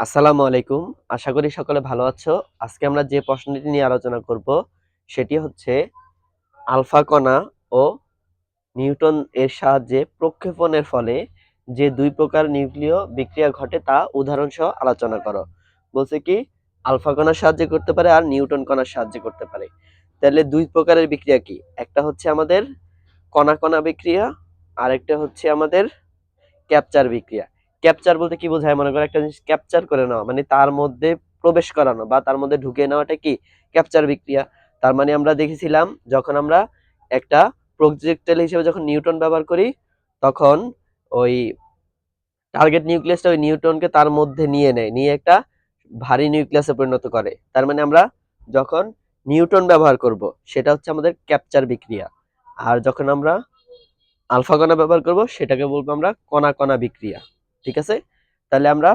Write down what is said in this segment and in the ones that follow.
আসসালামু আলাইকুম। আশা করি সকলে ভালো আছো। আজকে আমরা যে প্রশ্নটি নিয়ে আলোচনা করব, সেটি হচ্ছে আলফা কণা ও নিউটন এর সাহায্যে প্রক্ষেপণের ফলে যে দুই প্রকার নিউক্লিয় বিক্রিয়া ঘটে তা উদাহরণ সহ আলোচনা করো। বলছে কি, আলফা কণার সাহায্যে করতে পারে আর নিউটন কণার সাহায্যে করতে পারে। তাহলে দুই প্রকারের বিক্রিয়া কি? একটা হচ্ছে আমাদের কণা কণা বিক্রিয়া আর একটা হচ্ছে আমাদের ক্যাপচার বিক্রিয়া। ক্যাপচার বলতে কি বোঝায়? মনে করো একটা জিনিস ক্যাপচার করে নেওয়া মানে তার মধ্যে প্রবেশ করানো বা তার মধ্যে ঢুকে নেওয়াটা কি? ক্যাপচার বিক্রিয়া। তার মানে আমরা দেখেছিলাম যখন আমরা একটা প্রজেক্টাইল হিসেবে যখন নিউটন ব্যবহার করি, তখন ওই টার্গেট নিউক্লিয়াসটা ওই নিউটনকে তার মধ্যে নিয়ে নেয়, নিয়ে একটা ভারী নিউক্লিয়াসে পরিণত করে। তার মানে আমরা যখন নিউটন ব্যবহার করব, সেটা হচ্ছে আমাদের ক্যাপচার বিক্রিয়া। আর যখন আমরা আলফা কণা ব্যবহার করব, সেটাকে বলব আমরা কণা কণা বিক্রিয়া। ঠিক আছে? তাহলে আমরা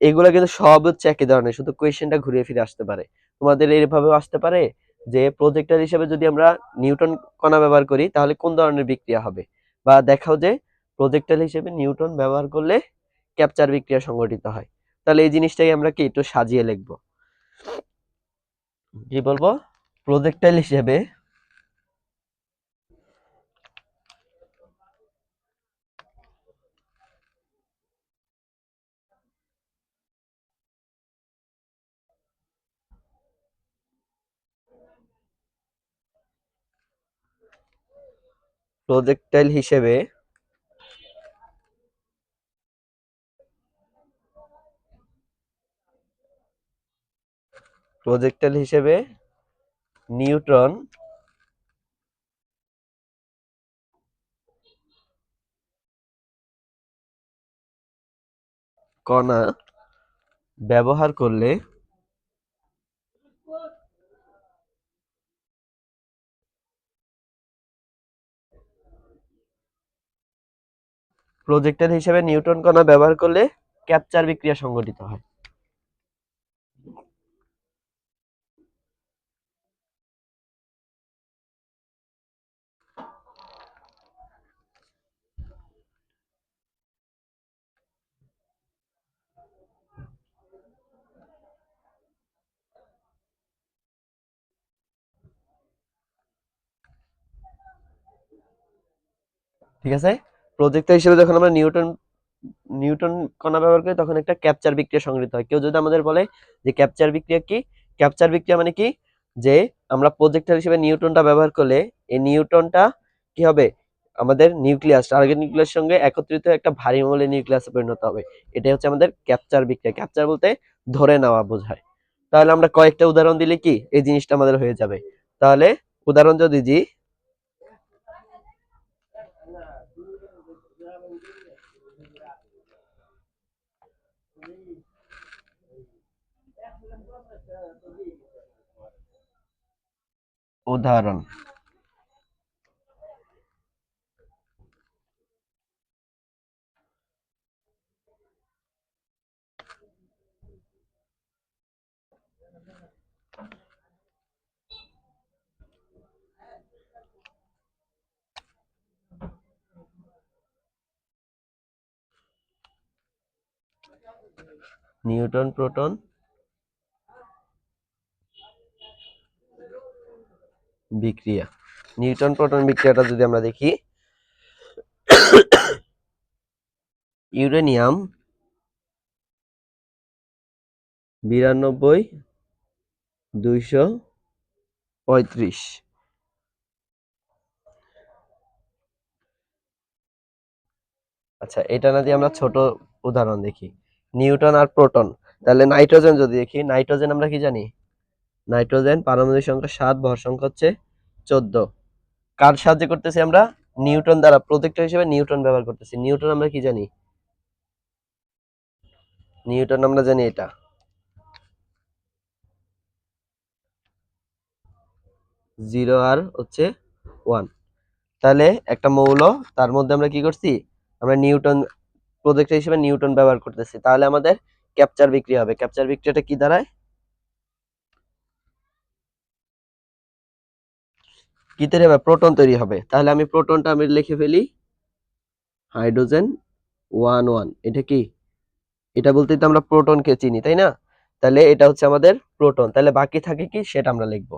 এগুলো কিন্তু সব হচ্ছে একই ধরনের, শুধু কোয়েশ্চেনটা ঘুরিয়ে ফিরে আসতে পারে। তোমাদের এইভাবেও আসতে পারে যে প্রজেক্টর হিসেবে যদি আমরা নিউটন কণা ব্যবহার করি, তাহলে কোন ধরনের বিক্রিয়া হবে? বা দেখাও যে প্রজেক্টর হিসেবে নিউটন ব্যবহার করলে ক্যাপচার বিক্রিয়া সংঘটিত হয়। তাহলে এই জিনিসটাই আমরা কি একটু সাজিয়ে লিখব। কি বলব? প্রজেক্টাইল হিসেবে প্রজেক্টাইল হিসেবে প্রজেক্টাইল হিসেবে নিউট্রন কণা ব্যবহার করলে প্রজেক্টর হিসেবে নিউটন কণা ব্যবহার করলে ক্যাপচার বিক্রিয়া সংঘটিত হয়। ঠিক আছে? প্রজেক্টর হিসেবে যখন আমরা নিউটন নিউটন কণা ব্যবহার করি, তখন একটা ক্যাপচার বিক্রিয়া সংঘটিত হয়। কেউ যদি আমাদের বলে যে ক্যাপচার বিক্রিয়া কি? ক্যাপচার বিক্রিয়া মানে কি? যে আমরা প্রজেক্টর হিসেবে নিউটনটা ব্যবহার করলে এই নিউটনটা কি হবে? আমাদের নিউক্লিয়াস টার্গেট নিউক্লিয়াসের সঙ্গে একত্রিত একটা ভারী মৌলের নিউক্লিয়াসে পরিণত হবে। এটাই হচ্ছে আমাদের ক্যাপচার বিক্রিয়া। ক্যাপচার বলতে ধরে নেওয়া বোঝায়। তাহলে আমরা কয়েকটা উদাহরণ দিলে কি এই জিনিসটা আমাদের হয়ে যাবে? তাহলে উদাহরণ যদি দিই উদাহরণ। Neutron proton. বিক্রিয়া। নিউটন প্রোটন বিক্রিয়াটা যদি আমরা দেখি, ইউরেনিয়াম বিরানব্বই দুইশো পঁয়ত্রিশ। আচ্ছা এটা না দিয়ে আমরা ছোট উদাহরণ দেখি। নিউটন আর প্রোটন, তাহলে নাইট্রোজেন যদি দেখি, নাইট্রোজেন আমরা কি জানি? নাইট্রোজেন, পারমাণবিক সংখ্যা সাত, ভর সংখ্যা হচ্ছে চোদ্দ। কার সাহায্যে করতেছি আমরা? নিউটন দ্বারা, প্রজেক্টর হিসেবে নিউটন ব্যবহার করতেছি। নিউটন আমরা কি জানি? নিউটন আমরা জানি এটা। জিরো আর হচ্ছে ওয়ান। তাহলে একটা মৌল, তার মধ্যে আমরা কি করছি? আমরা নিউটন প্রজেক্টর হিসেবে নিউটন ব্যবহার করতেছি। তাহলে আমাদের ক্যাপচার বিক্রিয়া হবে। ক্যাপচার বিক্রিয়াটা কি দাঁড়ায়? কি তৈরি হবে প্রোটন তৈরি হবে? তাহলে আমি প্রোটনটা আমি লিখে ফেলি। হাইড্রোজেন ওয়ান ওয়ান এটা কি? এটা বলতেই তো আমরা প্রোটনকে চিনি, তাই না? তাহলে এটা হচ্ছে আমাদের প্রোটন তাহলে বাকি থাকে কি? সেটা আমরা লিখব।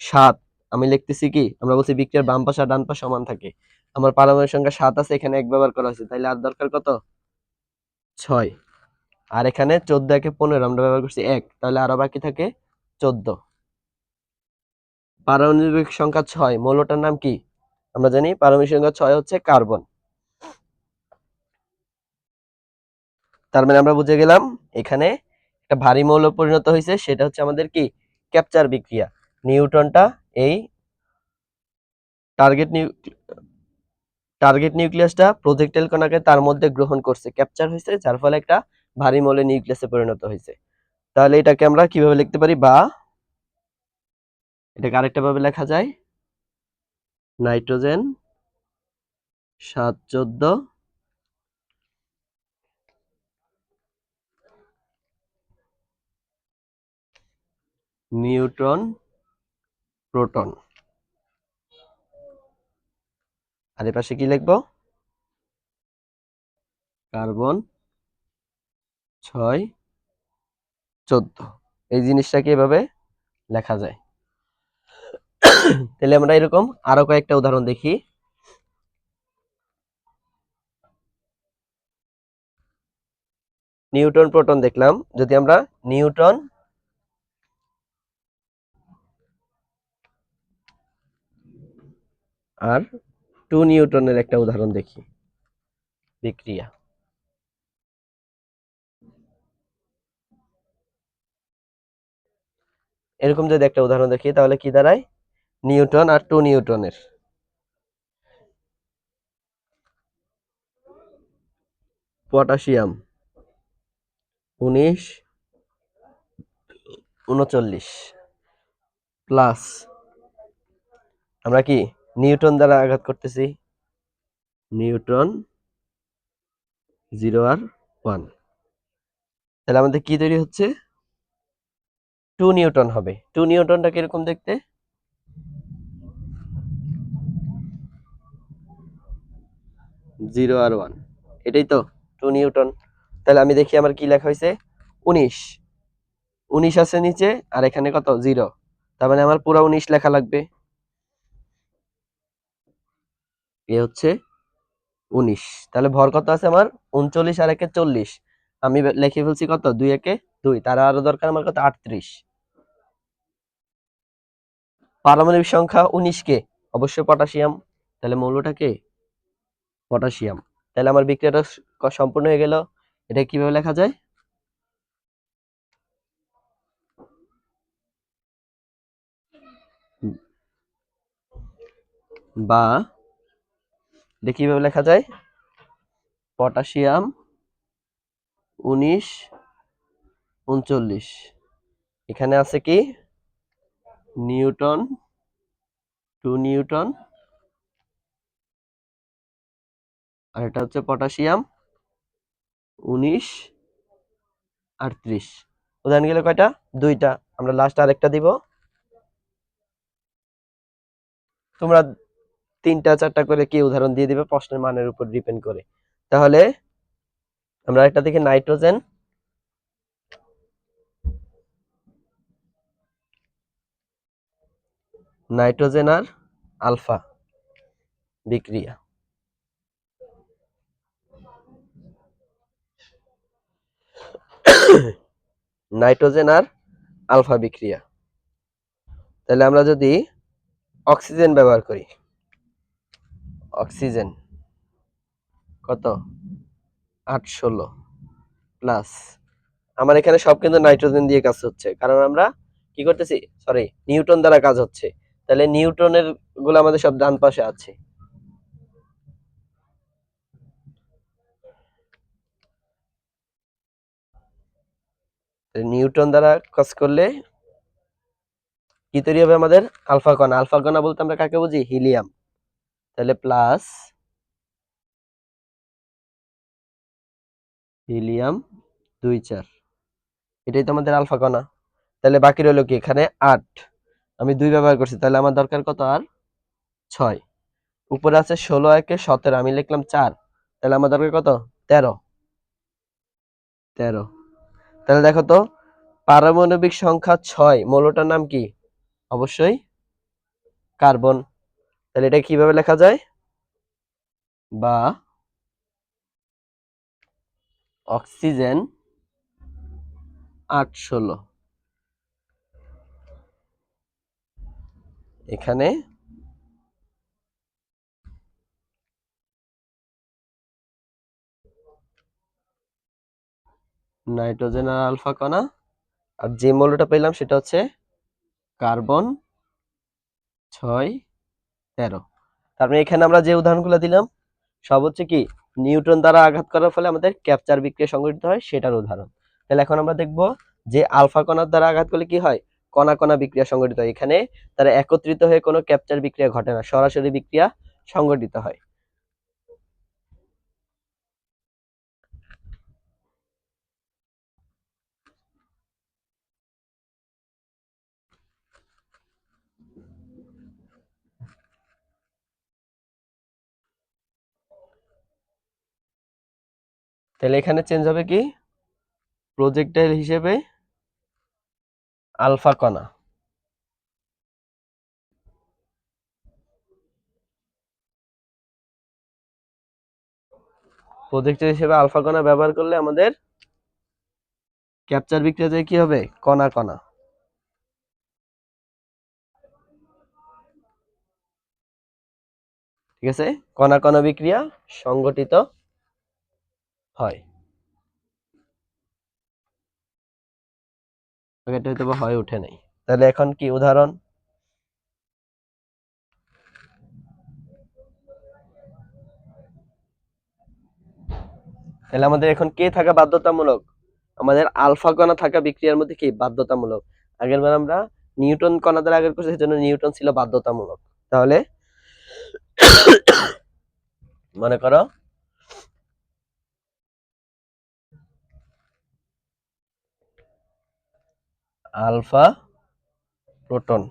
সাত, আমি লিখতেছি কি? আমরা বলছি বিক্রিয়ার বাম পাশে আর ডান পাশ সমান থাকে। আমার পারমাণবিক সংখ্যা সাত আছে, এখানে এক ব্যবহার করা হয়েছে। তাহলে আর দরকার কত? ছয়। আর এখানে চোদ্দ একে পনেরো, আমরা ব্যবহার করছি এক। তাহলে আরও বাকি থাকে চোদ্দ। পারমাণবিক সংখ্যা ছয়, মৌলটার নাম কি? আমরা জানি পারমাণবিক সংখ্যা ছয় হচ্ছে কার্বন। তার মানে আমরা বুঝে গেলাম এখানে একটা ভারী মৌল পরিণত হয়েছে, সেটা হচ্ছে আমাদের কি? ক্যাপচার বিক্রিয়া। নিউটনটা এই টার্গেট নিউ টার্গেট নিউক্লিয়াসটা প্রজেক্টাইল কণাকে তার মধ্যে গ্রহণ করছে ক্যাপচার হয়েছে, যার ফলে একটা ভারী মৌলের নিউক্লিয়াসে পরিণত হয়েছে। তাহলে এটাকে আমরা কীভাবে লিখতে পারি? বা এটাকে আরেকটা ভাবে লেখা যায়। নাইট্রোজেন সাত চোদ্দ। Neutron, proton. আর পাশে কি লিখব? কার্বন ছয় চোদ্দ। এই জিনিসটাকে এভাবে লেখা যায়। তাহলে আমরা এরকম আরও কয়েকটা উদাহরণ দেখি। নিউটন প্রোটন দেখলাম। যদি আমরা নিউটন আর টু নিউটনের একটা উদাহরণ দেখি। বিক্রিয়া। এরকম যদি একটা উদাহরণ দেখি, তাহলে কি দাঁড়ায়? নিউটন আর টু নিউটনের। পটাশিয়াম উনিশ, উনচল্লিশ প্লাস। আমরা কি নিউটন দ্বারা আঘাত করতেছি? নিউটন জিরো আর ওয়ান। তাহলে আমাদের কি তৈরি হচ্ছে? টু নিউটন হবে। টু নিউটনটা কীরকম দেখতে? জিরো আর ওয়ান। এটাই তো, টু নিউটন। তাহলে আমি দেখি আমার কি লেখা হয়েছে? উনিশ। উনিশ আছে নিচে, আর এখানে কত? জিরো। তার মানে আমার পুরো উনিশ লেখা লাগবে। এ হচ্ছে উনিশ। তাহলে ভর কত আছে আমার? উনচল্লিশ আর একে চল্লিশ। আমি লিখে ফেলছি কত? দুই একে দুই। তার আরও দরকার আমার কত? আটত্রিশ। পারমাণবিক সংখ্যা উনিশ কে? অবশ্যই পটাশিয়াম। তাহলে মৌলটা কে? পটাশিয়াম। তাহলে আমার বিক্রিয়াটা সম্পূর্ণ হয়ে গেল। এটা কীভাবে লেখা যায়? বা, এটা কীভাবে লেখা যায়? পটাশিয়াম উনিশ উনচল্লিশ। এখানে আছে কি? নিউটন, টু নিউটন আর এটা হচ্ছে পটাশিয়াম, উনিশ আটত্রিশ উদাহরণ গেলে কয়টা? দুইটা। আমরা লাস্ট আরেকটা দিব। তোমরা তিনটা, চারটা করে কি উদাহরণ দিয়ে দিবে? প্রশ্নের মানের উপর ডিপেন্ড করে। তাহলে আমরা একটা দেখি, নাইট্রোজেন। নাইট্রোজেন আর আলফা বিক্রিয়া। নাইট্রোজেন আর আলফা বিক্রিয়া। তাহলে আমরা যদি অক্সিজেন ব্যবহার করি, অক্সিজেন কত? আট ষোলো প্লাস। আমার এখানে সব কিন্তু নাইট্রোজেন দিয়ে কাজ হচ্ছে, কারণ আমরা কি করতেছি? সরি নিউটন দ্বারা কাজ হচ্ছে। তাহলে নিউটনেরগুলো আমাদের সব ডান পাশে আছে। নিউটন দ্বারা কাজ করলে কি তৈরি হবে আমাদের? আলফা কণা আলফা কণা বলতে আমরা কাকে বুঝি? হিলিয়াম। তাহলে প্লাস হিলিয়াম দুই চার। এটাই তো আমাদের আলফা কণা তাহলে বাকি রইল কি? এখানে আট। আমি দুই ব্যবহার করছি। তাহলে আমার দরকার কত? আর ছয়। উপরে আছে ষোলো, একে সতেরো। আমি লিখলাম চার। তাহলে আমার দরকার কত? তেরো। তেরো। তাহলে দেখো তো, পারমাণবিক সংখ্যা ছয়, মৌলটার নাম কি? অবশ্যই কার্বন। তাহলে এটা কীভাবে লেখা যায়? বা অক্সিজেন আট ষোলো। এখানে নাইট্রোজেন আর আলফা কণা। আর যে মৌলটা পেলাম সেটা হচ্ছে কার্বন ছয় তেরো। তারপরে এখানে আমরা যে উদাহরণগুলো দিলাম, সব হচ্ছে কি নিউটন দ্বারা আঘাত করার ফলে আমাদের ক্যাপচার বিক্রিয়া সংঘটিত হয় সেটার উদাহরণ। তাহলে এখন আমরা দেখব যে আলফা কণার দ্বারা আঘাত করলে কি হয়? কণা কণা বিক্রিয়া সংঘটিত হয়। এখানে তারা একত্রিত হয়ে কোনো ক্যাপচার বিক্রিয়া ঘটে না, সরাসরি বিক্রিয়া সংঘটিত হয়। তাহলে এখানে চেঞ্জ হবে কি? প্রজেক্টাইল হিসেবে আলফা কণা। প্রজেক্টাইল হিসেবে আলফা কণা ব্যবহার করলে আমাদের ক্যাপচার বিক্রিয়াতে কি হবে? কণা কণা। ঠিক আছে? কণা কণা বিক্রিয়া সংগঠিত হয়। এটা হয়তো হয়ে ওঠে নাই। তাহলে এখন কি উদাহরণ? তাহলে আমাদের এখন কে থাকা বাধ্যতামূলক? আমাদের আলফা কণা থাকা বিক্রিয়ার মধ্যে কি বাধ্যতামূলক? আগের বার আমরা নিউটন কণা দ্বারা আগের করছি, সেজন্য নিউটন ছিল বাধ্যতামূলক। তাহলে মনে করো আলফা প্রোটন।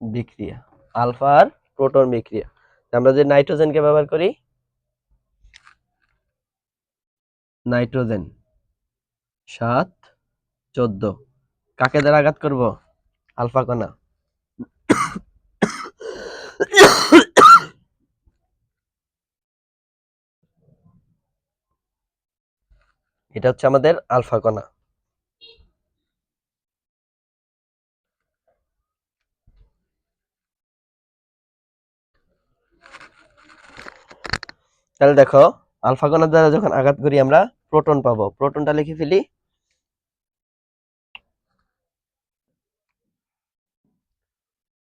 বিক্রিয়া, আলফা আর প্রোটন বিক্রিয়া। আমরা যে নাইট্রোজেনকে ব্যবহার করি, নাইট্রোজেন সাত, চোদ্দ। কাকে দ্বারা আঘাত করব? আলফা কণা। এটা হচ্ছে আমাদের আলফা কণা। তাহলে দেখো, আলফা কণার দ্বারা যখন আঘাত করি আমরা প্রোটন পাবো। প্রোটনটা লিখে ফেলি।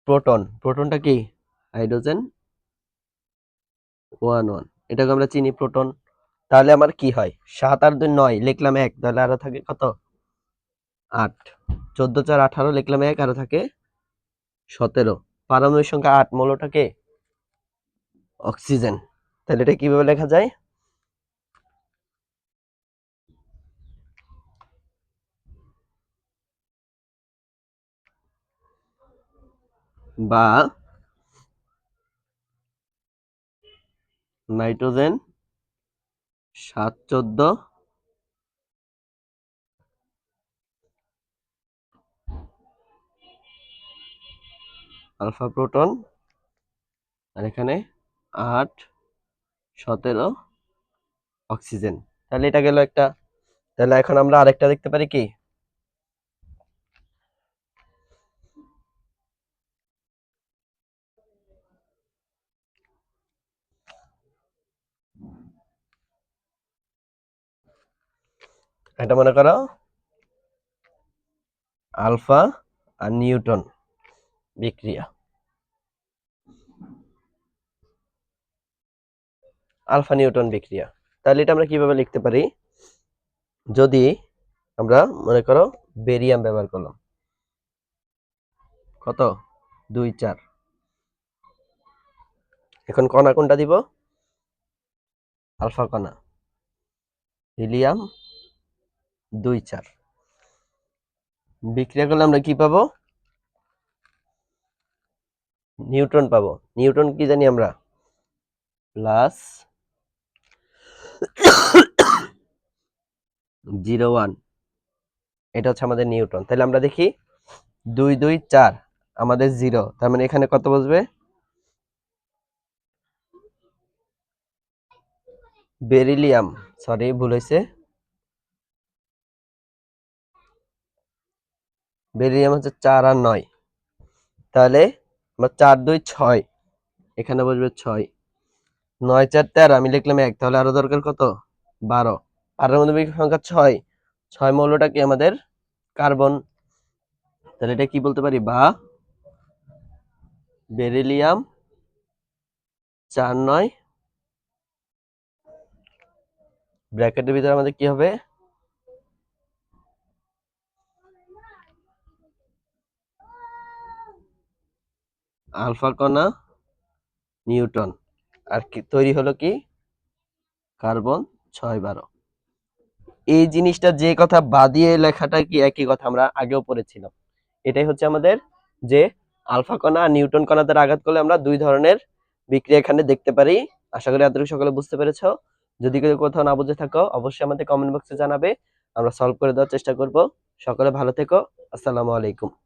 প্রোটন। প্রোটনটা কি? হাইড্রোজেন। One one. এটাকে আমরা চিনি প্রোটন। তাহলে আমার কি হয়? সাত আর দুই নয় লিখলাম এক, তাহলে আরও থাকে কত? আট। চোদ্দ চার আঠারো লিখলাম এক, আরও থাকে সতেরো। পারমাণবিক সংখ্যা আট মৌলটাকে অক্সিজেন। তাহলে এটা কীভাবে লেখা যায়? বা নাইট্রোজেন সাত চোদ্দ। Alpha proton. আর এখানে আট, সতেরো অক্সিজেন। তাহলে এটা গেল একটা, তাহলে এখন আমরা আরেকটা দেখতে পারি কি? এটা মনে করো আলফা আর নিউটন বিক্রিয়া। আলফা নিউটন বিক্রিয়া। তাহলে এটা আমরা কীভাবে লিখতে পারি? যদি আমরা মনে করো বেরিয়াম ব্যবহার করলাম। কত? দুই, চার। এখন কণা কোনটা দিব? আলফা কণা। হিলিয়াম দুই চার। বিক্রিয়া করলে আমরা কি পাবো? নিউট্রন পাবো। নিউট্রন কি জানি আমরা? Plus zero one. এটা হচ্ছে আমাদের নিউটন তাহলে আমরা দেখি দুই দুই, চার, আমাদের জিরো। তার মানে এখানে কত বসবে? বেরিলিয়াম। সরি, ভুল হয়েছে। বেরিলিয়াম হচ্ছে চার আর নয়। তাহলে আমরা চার, দুই, ছয়, এখানে বসবে ছয়। নয়, চার, তেরো, আমি লিখলাম এক, তাহলে আরও দরকার কত? বারো। পারমাণবিক সংখ্যা ছয়। ছয় মৌলটা কি আমাদের? কার্বন। তাহলে এটা কি বলতে পারি? বা বেরিলিয়াম চার, নয়, ব্র্যাকেটের ভিতরে আমাদের কি হবে? আলফা কণা, নিউটন। আর কি, তৈরি হলো কি? কার্বন ছয় বারো। এই জিনিসটা যে কথা বাদিয়ে লেখাটা কি একই কথা? আমরা আগেও পড়েছিলাম। এটাই হচ্ছে আমাদের যে আলফা কণা আর নিউটন কণা দ্বারা আঘাত করলে আমরা দুই ধরনের বিক্রিয়া এখানে দেখতে পারি। আশা করি এতটুকু সকলে বুঝতে পেরেছ। যদি কেউ কোথাও না বুঝে থাকো, অবশ্যই আমাদের কমেন্ট বক্সে জানাবে। আমরা সলভ করে দেওয়ার চেষ্টা করব। সকলে ভালো থেকো। আসসালামু আলাইকুম।